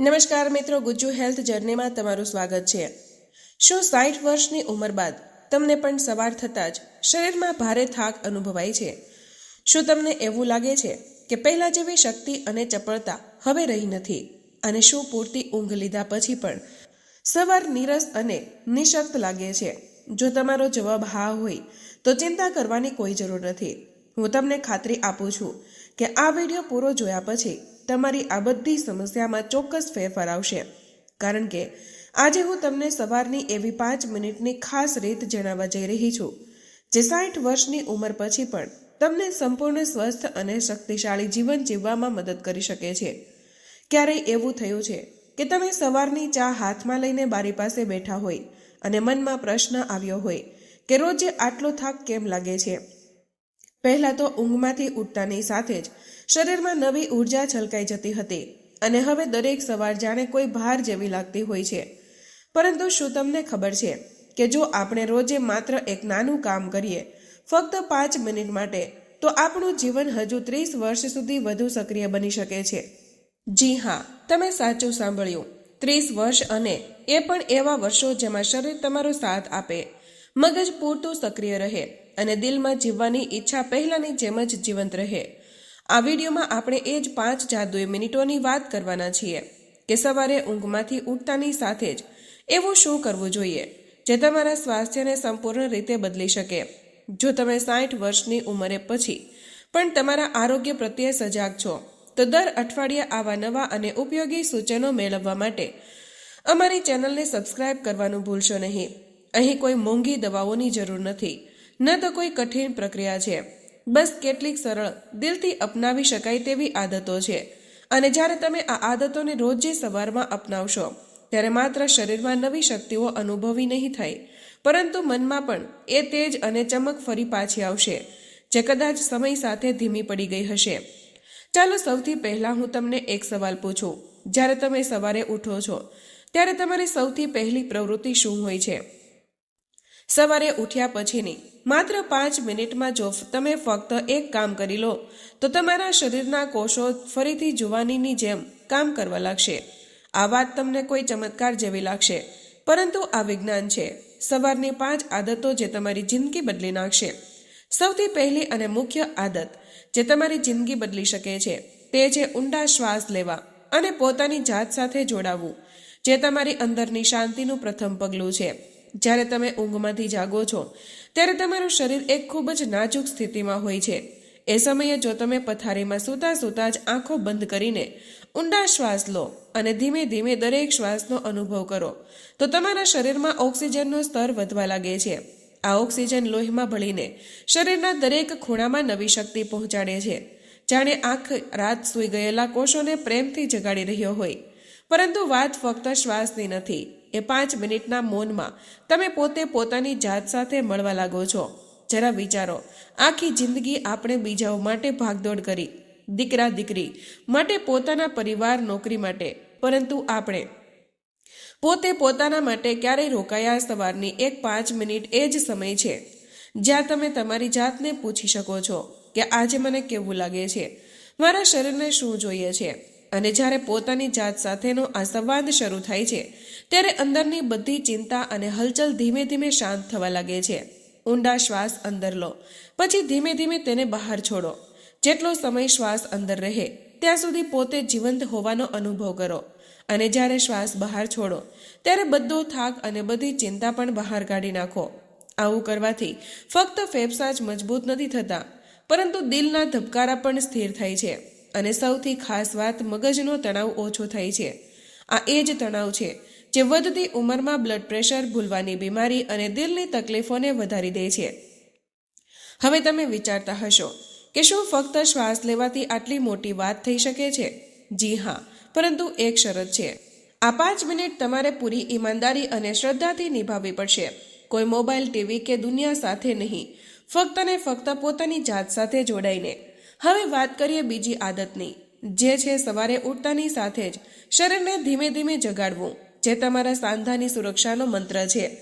નમસ્કાર મિત્રો, ગુજ્જુ હેલ્થ જર્નીમાં તમારું સ્વાગત છે. શું સાઠ વર્ષની ઉંમર બાદ તમને પણ સવાર થતાં જ શરીરમાં ભારે થાક અનુભવાય છે? શું તમને એવું લાગે છે કે પહેલાં જેવી શક્તિ અને ચપળતા હવે રહી નથી? અને શું પૂરતી ઊંઘ લીધા પછી પણ સવાર નીરસ અને નિશક્ત લાગે છે? જો તમારો જવાબ હા હોય, તો ચિંતા કરવાની કોઈ જરૂર નથી. હું તમને ખાતરી આપું છું કે આ વીડિયો પૂરો જોયા પછી તમારી આ બધી સમસ્યામાં ચોક્કસ ફેરફાર આવશે. કારણ કે આજે હું તમને સવારની એવી પાંચ મિનિટની ખાસ રીત જણાવવા જઈ રહી છું, જે સાઠ વર્ષની ઉંમર પછી પણ તમને સંપૂર્ણ સ્વસ્થ અને શક્તિશાળી જીવન જીવવામાં મદદ કરી શકે છે. ક્યારેય એવું થયું છે કે તમે સવારની ચા હાથમાં લઈને બારી પાસે બેઠા હોય અને મનમાં પ્રશ્ન આવ્યો હોય કે રોજે આટલો થાક કેમ લાગે છે? પહેલાં તો ઊંઘમાંથી ઉઠતાની સાથે જ શરીરમાં નવી ઊર્જા છલકાઈ જતી હતી અને હવે દરેક સવાર જાણે કોઈ ભાર જેવી લાગતી હોય છે. પરંતુ શું તમને ખબર છે કે જો આપણે રોજે માત્ર એક નાનું કામ કરીએ, ફક્ત પાંચ મિનિટ માટે, તો આપણું જીવન હજુ ત્રીસ વર્ષ સુધી વધુ સક્રિય બની શકે છે? જી હા, તમે સાચું સાંભળ્યું. ત્રીસ વર્ષ અને એ પણ એવા વર્ષો જેમાં શરીર તમારો સાથ આપે. મગજ પૂરતું સક્રિય રહે અને દિલમાં જીવવાની ઈચ્છા પહેલાંની જેમ જ જીવંત રહે. આ વિડીયોમાં આપણે એ જ પાંચ જાદુઈ મિનિટોની વાત કરવાના છીએ કે સવારે ઊંઘમાંથી ઉઠતાની સાથે જ એવું શું કરવું જોઈએ જે તમારા સ્વાસ્થ્યને સંપૂર્ણ રીતે બદલી શકે. જો તમે સાઠ વર્ષની ઉંમરે પછી પણ તમારા આરોગ્ય પ્રત્યે સજાગ છો, તો દર અઠવાડિયે આવા નવા અને ઉપયોગી સૂચનો મેળવવા માટે અમારી ચેનલને સબસ્ક્રાઇબ કરવાનું ભૂલશો નહીં. અહીં કોઈ મોંઘી દવાઓની જરૂર નથી, ન તો કોઈ કઠિન પ્રક્રિયા છે. બસ કેટલીક સરળ, દિલથી અપનાવી શકાય તેવી આદતો છે. અને જ્યારે તમે આ આદતોને રોજે સવારમાં અપનાવશો, ત્યારે માત્ર શરીરમાં નવી શક્તિઓ અનુભવી નહીં થાય. પરંતુ મનમાં પણ એ તેજ અને ચમક ફરી પાછી આવશે, જે કદાચ સમય સાથે ધીમી પડી ગઈ હશે. ચાલો સૌથી પહેલાં હું તમને એક સવાલ પૂછું. જ્યારે તમે સવારે ઉઠો છો, ત્યારે તમારી સૌથી પહેલી પ્રવૃત્તિ શું હોય છે? સવારે ઉઠ્યા પછીની, માત્ર પાંચ મિનિટમાં જો તમે ફક્ત એક કામ કરી લો, તો તમારા શરીરના કોષો ફરીથી જુવાનીની જેમ કામ કરવા લાગશે. આ વાત તમને કોઈ ચમત્કાર જેવી લાગશે, પરંતુ આ વિજ્ઞાન છે. સવારની પાંચ આદતો જે તમારી જિંદગી બદલી નાખશે. સૌથી પહેલી અને મુખ્ય આદત જે તમારી જિંદગી બદલી શકે છે, તે છે ઊંડા શ્વાસ લેવા અને પોતાની જાત સાથે જોડાવવું જે તમારી અંદરની શાંતિનું પ્રથમ પગલું છે. જ્યારે તમે ઊંઘમાંથી જાગો છો, ત્યારે તમારું શરીર એક ખૂબ જ નાજુક સ્થિતિમાં હોય છે. એ સમયે જો તમે પથારીમાં સૂતા સૂતા જ આંખો બંધ કરીને ઊંડા શ્વાસ લો અને ધીમે ધીમે દરેક શ્વાસનો અનુભવ કરો, તો તમારા શરીરમાં ઓક્સિજનનું સ્તર વધવા લાગે છે. આ ઓક્સિજન લોહીમાં ભળીને શરીરના દરેક ખૂણામાં નવી શક્તિ પહોંચાડે છે. જાણે આંખ રાત સૂઈ ગયેલા કોષોને પ્રેમથી જગાડી રહ્યો હોય. પરંતુ વાત ફક્ત શ્વાસની નથી. એ પાંચ મિનિટના મૌનમાં તમે પોતે પોતાની જાત સાથે મળવા લાગો છો. જરા વિચારો, આખી જિંદગી આપણે બીજાઓ માટે ભાગદોડ કરી, દીકરા દીકરી માટે પોતાના પરિવાર નોકરી માટે, પરંતુ આપણે પોતે પોતાના માટે ક્યારેય રોકાયા સવારની એક પાંચ મિનિટ એ જ સમય છે. જ્યાં તમે તમારી જાતને પૂછી શકો છો કે આજે મને કેવું લાગે છે? મારા શરીરને શું જોઈએ છે? અને જ્યારે પોતાની જાત સાથેનો આ સંવાદ શરૂ થાય છે, ત્યારે અંદરની બધી ચિંતા અને હલચલ ધીમે ધીમે શાંત થવા લાગે છે. ઊંડા શ્વાસ અંદર લો, પછી ધીમે ધીમે તેને બહાર છોડો. જેટલો સમય શ્વાસ અંદર રહે, ત્યાં સુધી પોતે જીવંત હોવાનો અનુભવ કરો. અને જ્યારે શ્વાસ બહાર છોડો, ત્યારે બધો થાક અને બધી ચિંતા પણ બહાર કાઢી નાખો. આવું કરવાથી ફક્ત ફેફસા જ મજબૂત નથી થતા, પરંતુ દિલના ધબકારા પણ સ્થિર થાય છે. અને સૌથી ખાસ વાત મગજનો તણાવ ઓછો થાય છે. આ એ જ તણાવ છે જે વધતી ઉંમરમાં બ્લડ પ્રેશર ભૂલવાની બીમારી અને દિલની તકલીફોને વધારી દે છે. હવે તમે વિચારતા હશો કે શું ફક્ત શ્વાસ લેવાથી આટલી મોટી વાત થઈ શકે છે? જી હા, પરંતુ એક શરત છે. આ પાંચ મિનિટ તમારે પૂરી ઈમાનદારી અને શ્રદ્ધાથી નિભાવવી પડશે. કોઈ મોબાઈલ, ટીવી કે દુનિયા સાથે નહીં. ફક્ત ને ફક્ત પોતાની જાત સાથે જોડાઈને. હવે વાત કરીએ બીજી આદતની, જે છે સવારે ઉઠતાની સાથે જ શરીરને ધીમે ધીમે જગાડવું, જે તમારા સાંધાની સુરક્ષાનો મંત્ર છે.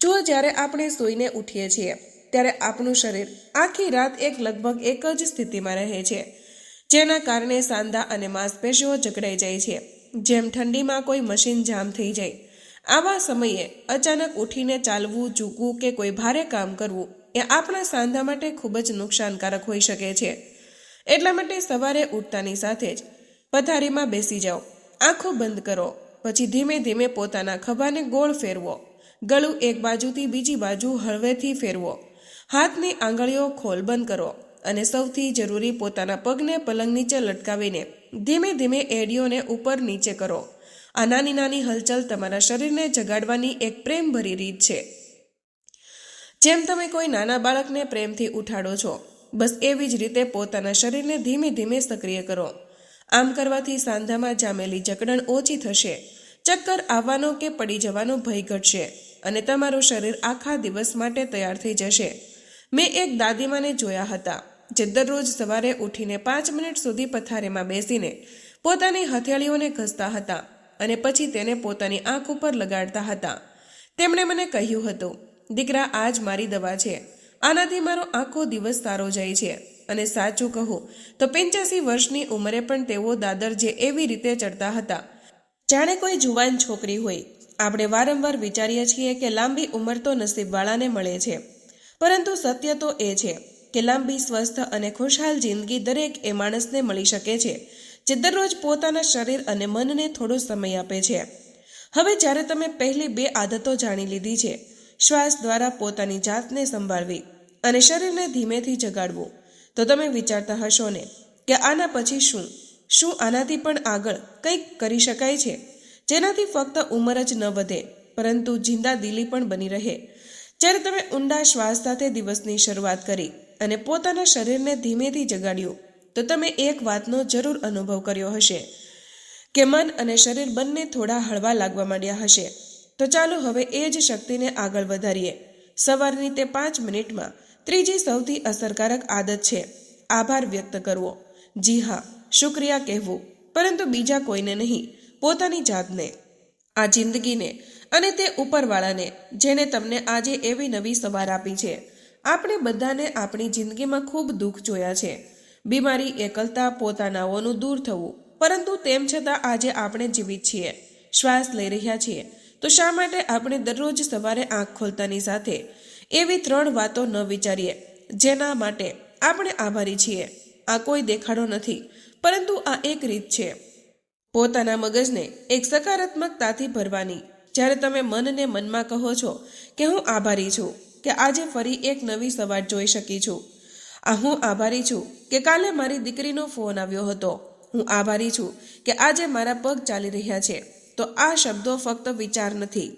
જુઓ, જ્યારે આપણે સૂઈને ઉઠીએ છીએ, ત્યારે આપણું શરીર આખી રાત એક લગભગ એક જ સ્થિતિમાં રહે છે, જેના કારણે સાંધા અને માંસપેશીઓ જકડાઈ જાય છે. જેમ ઠંડીમાં કોઈ મશીન જામ થઈ જાય, આવા સમયે અચાનક ઉઠીને ચાલવું ઝૂકવું કે કોઈ ભારે કામ કરવું, એ આપણા સાંધા માટે ખૂબ જ નુકસાનકારક હોઈ શકે છે. એટલા માટે સવારે ઉઠતાની સાથે જ પથારીમાં બેસી જાઓ. આંખો બંધ કરો. પછી ધીમે ધીમે પોતાના ખભાને ગોળ ફેરવો. ગળું એક બાજુથી બીજી બાજુ હળવેથી ફેરવો. હાથની આંગળીઓ ખોલ બંધ કરો અને સૌથી જરૂરી પોતાના પગને પલંગ નીચે લટકાવીને ધીમે ધીમે એડીઓને ઉપર નીચે કરો. આ નાની નાની હલચલ તમારા શરીરને જગાડવાની એક પ્રેમભરી રીત છે. જેમ તમે કોઈ નાના બાળકને પ્રેમથી ઉઠાડો છો બસ એવી જ રીતે પોતાના શરીરને ધીમે ધીમે સક્રિય કરો. આમ કરવાથી સાંધામાં જામેલી જકડણ ઓછી થશે. ચક્કર આવવાનો કે પડી જવાનો ભય ઘટશે અને તમારું શરીર આખા દિવસ માટે તૈયાર થઈ જશે. મેં એક દાદીમાને જોયા હતા, જે દરરોજ સવારે ઉઠીને પાંચ મિનિટ સુધી પથારીમાં બેસીને પોતાની હથેળીઓને ઘસતા હતા અને પછી તેને પોતાની આંખ ઉપર લગાડતા હતા. તેમણે મને કહ્યું હતું, દીકરા આ જ મારી દવા છે. આનાથી મારો આખો દિવસ સારો જાય છે. અને સાચું કહું, તો પંચ્યાસી વર્ષની ઉંમરે પણ તેઓ દાદર જે એવી રીતે ચડતા હતા. જાણે કોઈ જુવાન છોકરી હોય. આપણે વારંવાર વિચારીએ છીએ કે લાંબી ઉંમર તો નસીબવાળાને મળે છે. પરંતુ સત્ય તો એ છે કે લાંબી, સ્વસ્થ અને ખુશહાલ જિંદગી દરેક એ માણસને મળી શકે છે, જે દરરોજ પોતાના શરીર અને મનને થોડો સમય આપે છે. હવે જ્યારે તમે પહેલી બે આદતો જાણી લીધી છે શ્વાસ દ્વારા પોતાની જાતને સંભાળવી અને શરીરને ધીમેથી જગાડવું. તો તમે વિચારતા હશો ને કે આના પછી શું? શું આનાથી પણ આગળ કંઈક કરી શકાય છે? જેનાથી ફક્ત ઉંમર જ ન વધે, પરંતુ જિંદા દિલી પણ બની રહે. જ્યારે તમે ઊંડા શ્વાસ સાથે દિવસની શરૂઆત કરી અને પોતાના શરીરને ધીમેથી જગાડ્યું, તો તમે એક વાતનો જરૂર અનુભવ કર્યો હશે કે મન અને શરીર બંને થોડા હળવા લાગવા માંડ્યા હશે. તો ચાલો હવે એ જ શક્તિને આગળ વધારીએ. સવારની તે પાંચ મિનિટમાં ત્રીજી સૌથી અસરકારક આદત છે. આભાર વ્યક્ત કરવો. જી હા, શુક્રિયા કહેવું. પરંતુ બીજા કોઈને નહીં, પોતાની જાતને. આ જિંદગીને અને તે ઉપરવાળાને, જેણે તમને આજે એવી નવી સવાર આપી છે. આપણે બધાને આપણી જિંદગીમાં ખૂબ દુઃખ જોયા છે. બીમારી, એકલતા, પોતાનાઓનું દૂર થવું, પરંતુ તેમ છતાં આજે આપણે જીવિત છીએ. શ્વાસ લઈ રહ્યા છીએ. તો શા માટે આપણે દરરોજ સવારે આંખ ખોલતાની સાથે એવી ત્રણ વાતો ન વિચારીએ, જેના માટે આપણે આભારી છીએ? આ કોઈ દેખાડો નથી, પરંતુ આ એક રીત છે. પોતાના મગજને એક સકારાત્મકતાથી ભરવાની. જ્યારે તમે મનને મનમાં કહો છો કે હું આભારી છું કે આજે ફરી એક નવી સવાર જોઈ શકી છું. આ હું આભારી છું કે કાલે મારી દીકરીનો ફોન આવ્યો હતો. હું આભારી છું કે આજે મારા પગ ચાલી રહ્યા છે. તો આ શબ્દો ફક્ત વિચાર નથી.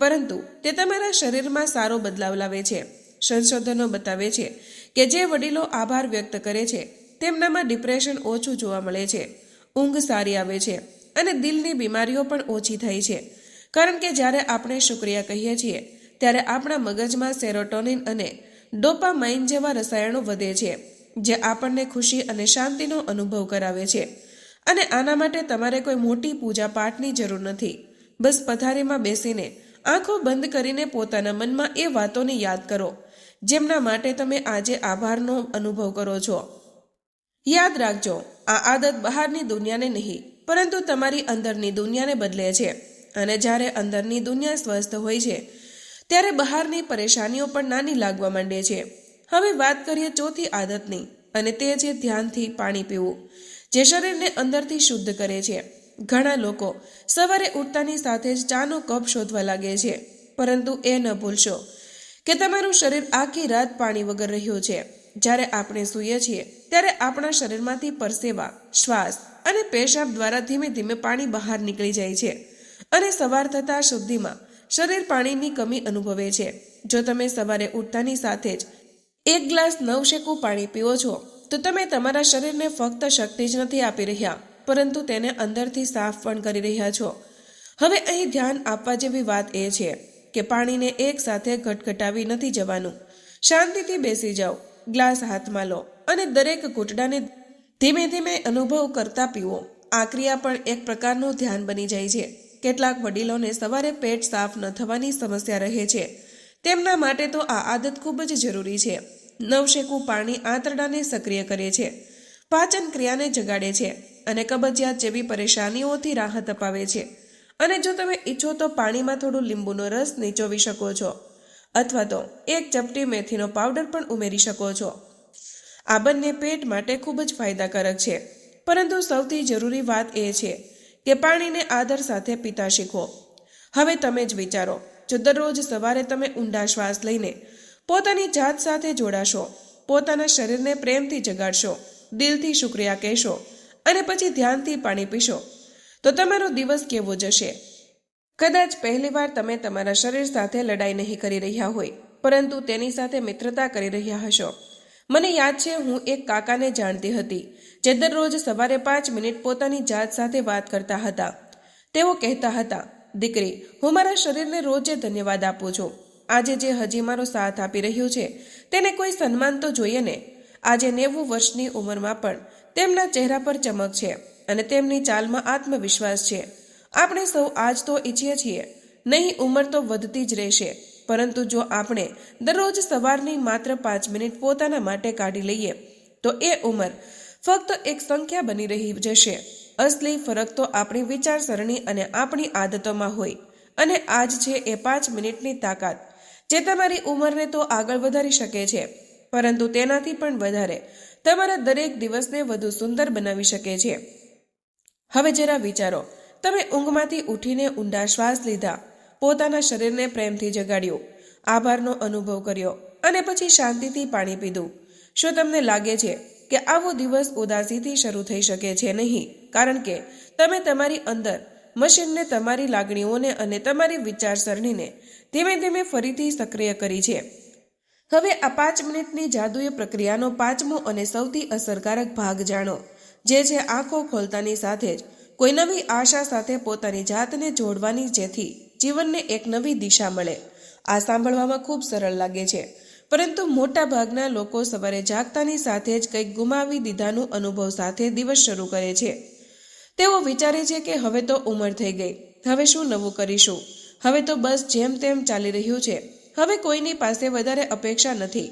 પરંતુ તે તમારા શરીરમાં સારો બદલાવ લાવે છે. સંશોધનો બતાવે છે કે જે વડીલો આભાર વ્યક્ત કરે છે, તેમનામાં ડિપ્રેશન ઓછું જોવા મળે છે. ઊંઘ સારી આવે છે અને દિલની બીમારીઓ પણ ઓછી થાય છે. કારણ કે જ્યારે આપણે શુક્રિયા કહીએ છીએ, ત્યારે આપણા મગજમાં સેરોટોનિન અને ડોપામાઇન જેવા રસાયણો વધે છે, જે આપણને ખુશી અને શાંતિનો અનુભવ કરાવે છે. અને આના માટે તમારે કોઈ મોટી પૂજા પાઠની જરૂર નથી. બસ પથારીમાં બેસીને આંખો બંધ કરીને પોતાના મનમાં એ વાતોને યાદ કરો, જેમના માટે તમે આજે આભારનો અનુભવ કરો છો. યાદ રાખજો, આ આદત બહારની દુનિયાને નહીં, પરંતુ તમારી અંદરની દુનિયાને બદલે છે. અને જ્યારે અંદરની દુનિયા સ્વસ્થ હોય છે, ત્યારે બહારની પરેશાનીઓ પણ નાની લાગવા માંડે છે. હવે વાત કરીએ ચોથી આદતની, અને તે છે ધ્યાનથી પાણી પીવું. જે શરીરને અંદરથી શુદ્ધ કરે છે. ઘણા લોકો સવારે ઉઠતાની સાથે જ ચાનો કપ શોધવા લાગે છે, પરંતુ એ ન ભૂલશો કે તમારું શરીર આખી રાત પાણી વગર રહ્યું છે. જ્યારે આપણે સૂઈએ છીએ, ત્યારે આપણા શરીરમાંથી પરસેવા, શ્વાસ અને પેશાબ દ્વારા ધીમે ધીમે પાણી બહાર નીકળી જાય છે અને સવાર થતાં શુદ્ધિમાં શરીર પાણીની કમી અનુભવે છે. જો તમે સવારે ઉઠતાની સાથે જ એક ગ્લાસ નવશેકું પાણી પીવો છો તો તમે તમારા શરીરને ફક્ત શક્તિ જ નથી આપી રહ્યા, પરંતુ તેને અંદરથી સાફ પણ કરી રહ્યા છો. હવે અહીં ધ્યાન આપવા જેવી વાત એ છે કે પાણીને એક સાથે ઘટઘટાવી નથી જવાનું. શાંતિથી બેસી જાઓ, ગ્લાસ હાથમાં લો અને દરેક ઘૂંટડાને ધીમે ધીમે અનુભવ કરતા પીવો. આ ક્રિયા પણ એક પ્રકારનું ધ્યાન બની જાય છે. કેટલાક વડીલોને સવારે પેટ સાફ ન થવાની સમસ્યા રહે છે. તેમના માટે તો આ આદત ખૂબ જ જરૂરી છે. નવશેકું પાણી આંતરડાને સક્રિય કરે છે. પાચન ક્રિયાને જગાડે છે અને કબજિયાત જેવી પરેશાનીઓથી રાહત અપાવે છે. અને જો તમે ઈચ્છો તો પાણીમાં થોડું લીંબુનો રસ નીચોવી શકો છો અથવા તો એક ચપટી મેથીનો પાવડર પણ ઉમેરી શકો છો. આ બંને પેટ માટે ખૂબ જ ફાયદાકારક છે. પરંતુ સૌથી જરૂરી વાત એ છે કે પાણીને આદર સાથે પીતા શીખો. હવે તમે જ વિચારો, જો દરરોજ સવારે તમે ઊંડા શ્વાસ લઈને પોતાની જાત સાથે જોડાશો. પોતાના શરીરને પ્રેમથી જગાડશો. દિલથી શુક્રિયા કહેશો અને પછી ધ્યાનથી પાણી પીશો. તો તમારો દિવસ કેવો જશે? કદાચ પહેલીવાર તમે તમારા શરીર સાથે લડાઈ નહીં કરી રહ્યા હોય, પરંતુ તેની સાથે મિત્રતા કરી રહ્યા હશો. મને યાદ છે, હું એક કાકાને જાણતી હતી, જે દરરોજ સવારે પાંચ મિનિટ પોતાની જાત સાથે વાત કરતા હતા. તેઓ કહેતા હતા, દીકરી, હું મારા શરીરને રોજે ધન્યવાદ આપું છું. આજે જે હજી મારો સાથ આપી રહ્યું છે, તેને કોઈ સન્માન તો જોઈએ ને. આજે નેવું વર્ષની ઉંમરમાં પણ તેમના ચહેરા પર ચમક છે અને તેમની ચાલમાં આત્મવિશ્વાસ છે. આપણે સૌ આજ તો ઈચ્છીએ છીએ, નહીં ઉંમર તો વધતી જ રહેશે, પરંતુ જો આપણે દરરોજ સવારની માત્ર પાંચ મિનિટ પોતાના માટે કાઢી લઈએ, તો એ ઉંમર ફક્ત એક સંખ્યા બની રહી જશે. અસલી ફરક તો આપણી વિચારસરણી અને આપણી આદતોમાં હોય, અને આજ છે એ પાંચ મિનિટની તાકાત. જે તમારી ઉંમરને તો આગળ વધારી શકે છે, પરંતુ તેનાથી પણ વધારે તમારા દરેક દિવસને વધુ સુંદર બનાવી શકે છે. હવે જરા વિચારો, તમે ઊંઘમાંથી ઉઠીને ઊંડા શ્વાસ લીધા, પોતાના શરીરને પ્રેમથી જગાડ્યો, આભારનો અનુભવ કર્યો અને પછી શાંતિથી પાણી પીધું. શું તમને લાગે છે કે આવો દિવસ ઉદાસીથી શરૂ થઈ શકે છે નહીં? કારણ કે તમે તમારી અંદર મશીનને તમારી લાગણીઓને અને તમારી વિચારસરણીને ધીમે ધીમે ફરીથી સક્રિય કરી છે. હવે આ પાંચ મિનિટની જાદુઈ પ્રક્રિયાનો પાંચમો અને સૌથી અસરકારક ભાગ જાણો, જે છે આંખો ખોલતાની સાથે જ કોઈ નવી આશા સાથે પોતાની જાતને જોડવાની જેથી જીવનને એક નવી દિશા મળે. આ સાંભળવામાં ખૂબ સરળ લાગે છે, પરંતુ મોટા ભાગના લોકો સવારે જાગતાની સાથે જ કંઈક ગુમાવી દીધાનું અનુભવ સાથે દિવસ શરૂ કરે છે. તેઓ વિચારે છે કે હવે તો ઉંમર થઈ ગઈ, હવે શું નવું કરીશું? હવે તો બસ જેમ તેમ ચાલી રહ્યું છે. હવે કોઈની પાસે વધારે અપેક્ષા નથી.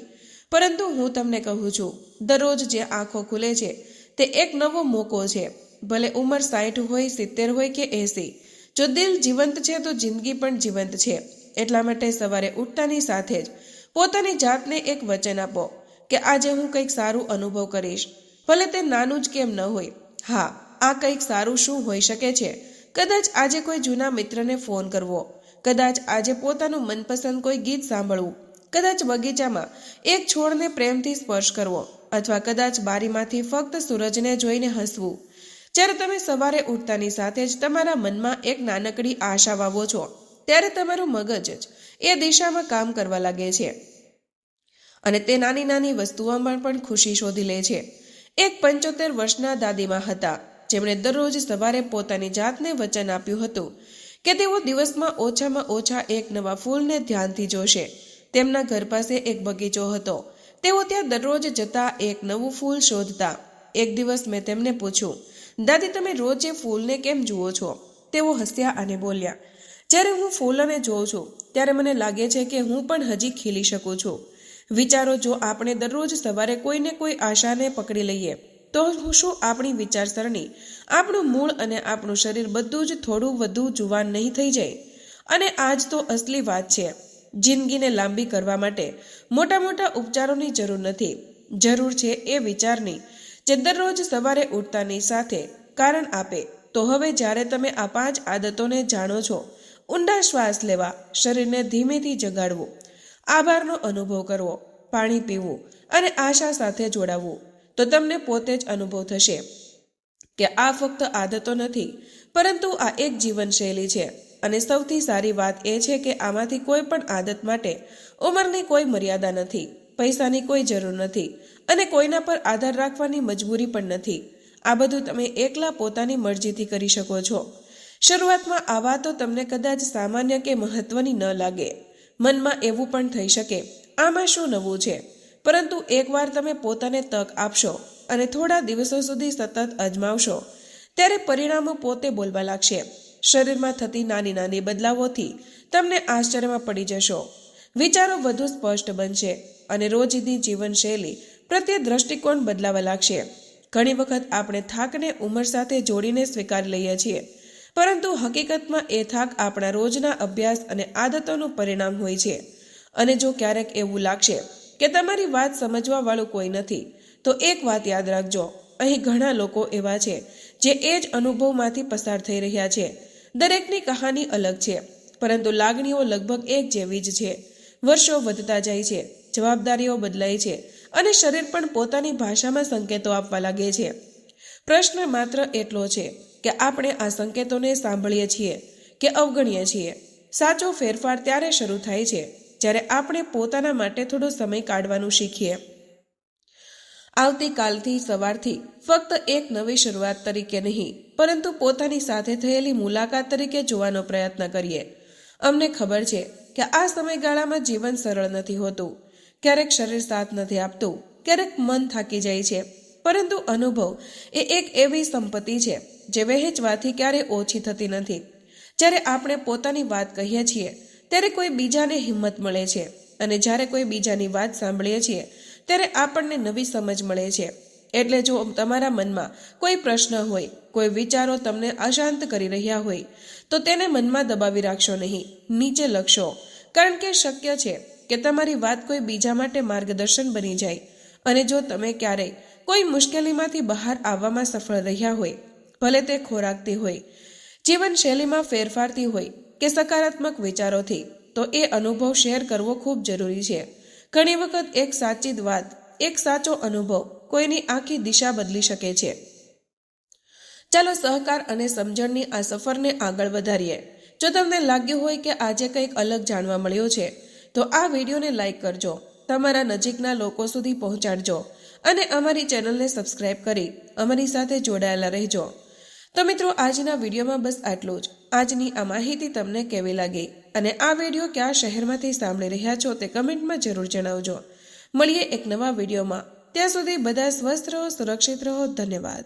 પરંતુ હું તમને કહું છું, દરરોજ જે આંખો ખુલે છે, તે એક નવો મોકો છે. ભલે ઉંમર સાઠ હોય, સિત્તેર હોય કે એંસી, જો દિલ જીવંત છે તો જિંદગી પણ જીવંત છે. એટલા માટે સવારે ઉઠતાની સાથે જ પોતાની જાતને એક વચન આપો કે આજે હું કંઈક સારું અનુભવ કરીશ. ભલે તે નાનું જ કેમ ન હોય. હા, આ કંઈક સારું શું હોઈ શકે છે? કદાચ આજે કોઈ જૂના મિત્રને ફોન કરવો. કદાચ આજે પોતાનું મનપસંદ કોઈ ગીત સાંભળવું, કદાચ બગીચામાં એક છોડને પ્રેમથી સ્પર્શ કરવો, અથવા કદાચ બારીમાંથી ફક્ત સૂરજને જોઈને હસવું. જ્યારે તમે સવારે ઉઠતાની સાથે જ તમારા મનમાં એક નાનકડી આશા વાવો છો, ત્યારે તમારું મગજ જ એ દિશામાં કામ કરવા લાગે છે. અને તે નાની નાની વસ્તુઓમાં પણ ખુશી શોધી લે છે. એક પંચોતેર વર્ષના દાદીમાં હતા, જેમણે દરરોજ સવારે પોતાની જાતને વચન આપ્યું હતું. કે તેઓ દિવસમાં ઓછામાં ઓછા એક નવા ફૂલને ધ્યાનથી જોશે. તેમના ઘર પાસે એક બગીચો હતો. તેઓ ત્યાં દરરોજ જતા એક નવું ફૂલ શોધતા. એક દિવસ મેં તેમને પૂછ્યું, દાદી, તમે રોજ એ ફૂલને કેમ જુઓ છો? તેઓ હસ્યા અને બોલ્યા, જ્યારે હું ફૂલોને જોઉં છું, ત્યારે મને લાગે છે કે હું પણ હજી ખીલી શકું છું. વિચારો જો આપણે દરરોજ સવારે કોઈને કોઈ આશાને પકડી લઈએ તો હું શું આપણી વિચારસરણી. આપણું મૂળ અને આપણું શરીર બધું જ થોડું વધુ જુવાન નહીં થઈ જાય. અને આજ તો અસલી વાત છે. જિંદગીને લાંબી કરવા માટે મોટા મોટા ઉપચારોની જરૂર નથી. જરૂર છે એ વિચારની, જે દરરોજ સવારે ઉઠતાની સાથે કારણ આપે. તો હવે જ્યારે તમે આ પાંચ આદતોને જાણો છો, ઊંડા શ્વાસ લેવા, શરીરને ધીમેથી જગાડવું, આભારનો અનુભવ કરવો, પાણી પીવું અને આશા સાથે જોડાવવું તો તમને પોતે જ અનુભવ થશે કે આ ફક્ત આદતો નથી, પરંતુ આ એક જીવનશૈલી છે. અને સૌથી સારી વાત એ છે કે આમાંથી કોઈ પણ આદત માટે ઉંમરની કોઈ મર્યાદા નથી, પૈસાની કોઈ જરૂર નથી અને કોઈના પર આધાર રાખવાની મજબૂરી પણ નથી. આ બધું તમે એકલા પોતાની મરજીથી કરી શકો છો. શરૂઆતમાં આ વાતો તમને કદાચ સામાન્ય કે મહત્વની ન લાગે. મનમાં એવું પણ થઈ શકે, આમાં શું નવું છે? પરંતુ એકવાર તમે પોતાને તક આપશો અને થોડા દિવસો સુધી સતત અજમાવશો, ત્યારે પરિણામો પોતે બોલવા લાગશે. શરીરમાં થતી નાની નાની બદલાવોથી તમને આશ્ચર્યમાં પડી જશો. વિચારો વધુ સ્પષ્ટ બનશે અને રોજની જીવનશૈલી પ્રત્યે દ્રષ્ટિકોણ બદલાવા લાગશે. ઘણી વખત આપણે થાકને ઉંમર સાથે જોડીને સ્વીકારી લઈએ છીએ, પરંતુ હકીકતમાં એ થાક આપણા રોજના અભ્યાસ અને આદતોનું પરિણામ હોય છે. અને જો ક્યારેક એવું લાગશે કે તમારી વાત સમજવાવાળું કોઈ નથી, તો એક વાત યાદ રાખજો. અહીં ઘણા લોકો એવા છે, જે એ જ અનુભવમાંથી પસાર થઈ રહ્યા છે. દરેકની કહાની અલગ છે, પરંતુ લાગણીઓ લગભગ એક જેવી જ છે. વર્ષો વધતા જાય છે, જવાબદારીઓ બદલાય છે, અને શરીર પણ પોતાની ભાષામાં સંકેતો આપવા લાગે છે. પ્રશ્ન માત્ર એટલો છે કે આપણે આ સંકેતોને સાંભળીએ છીએ કે અવગણીએ છીએ. સાચો ફેરફાર ત્યારે શરૂ થાય છે જ્યારે આપણે પોતાના માટે થોડો સમય કાઢવાનું શીખીએ. આવતીકાલથી સવારથી ફક્ત એક નવી શરૂઆત તરીકે નહીં, પરંતુ પોતાની સાથે થયેલી મુલાકાત તરીકે જોવાનો પ્રયત્ન કરીએ. અમને ખબર છે કે આ સમયગાળામાં જીવન સરળ નથી હોતું. ક્યારેક શરીર સાથ નથી આપતું, ક્યારેક મન થાકી જાય છે, પરંતુ અનુભવ એ એક એવી સંપત્તિ છે જે વહેંચવાથી ક્યારેય ઓછી થતી નથી. જ્યારે આપણે પોતાની વાત કહીએ છીએ ત્યારે કોઈ બીજાને હિંમત મળે છે. અને જ્યારે કોઈ બીજાની વાત સાંભળીએ છીએ, ત્યારે આપણને નવી સમજ મળે છે. એટલે જો તમારા મનમાં કોઈ પ્રશ્ન હોય, કોઈ વિચારો તમને અશાંત કરી રહ્યા હોય, તો તેને મનમાં દબાવી રાખશો નહીં, નીચે લખશો. કારણ કે શક્ય છે કે તમારી વાત કોઈ બીજા માટે માર્ગદર્શન બની જાય. અને જો તમે ક્યારેય કોઈ મુશ્કેલીમાંથી બહાર આવવામાં સફળ રહ્યા હોય, ભલે તે ખોરાકથી હોય, જીવનશૈલીમાં ફેરફારથી હોય કે સકારાત્મક વિચારોથી, તો એ અનુભવ શેર કરવો ખૂબ જરૂરી છે. ઘણી વખત એક સાચી વાત, એક સાચો અનુભવ કોઈની આખી દિશા બદલી શકે છે. ચાલો સહકાર અને સમજણની આ સફરને આગળ વધારીએ. જો તમને લાગ્યું હોય કે આજે કંઈક અલગ જાણવા મળ્યો છે, તો આ વિડીયોને લાઇક કરજો. તમારા નજીકના લોકો સુધી પહોંચાડજો. અને અમારી ચેનલને સબસ્ક્રાઇબ કરી અમારી સાથે જોડાયેલા રહેજો. તો મિત્રો, આજના વિડીયોમાં બસ આટલું જ. આજની આ માહિતી તમને કેવી લાગી અને આ વીડિયો કયા શહેરમાંથી સાંભળી રહ્યા છો તે કમેન્ટમાં જરૂર જણાવજો. મળીએ એક નવા વિડીયોમાં. ત્યાં સુધી બધા સ્વસ્થ રહો, સુરક્ષિત રહો. ધન્યવાદ.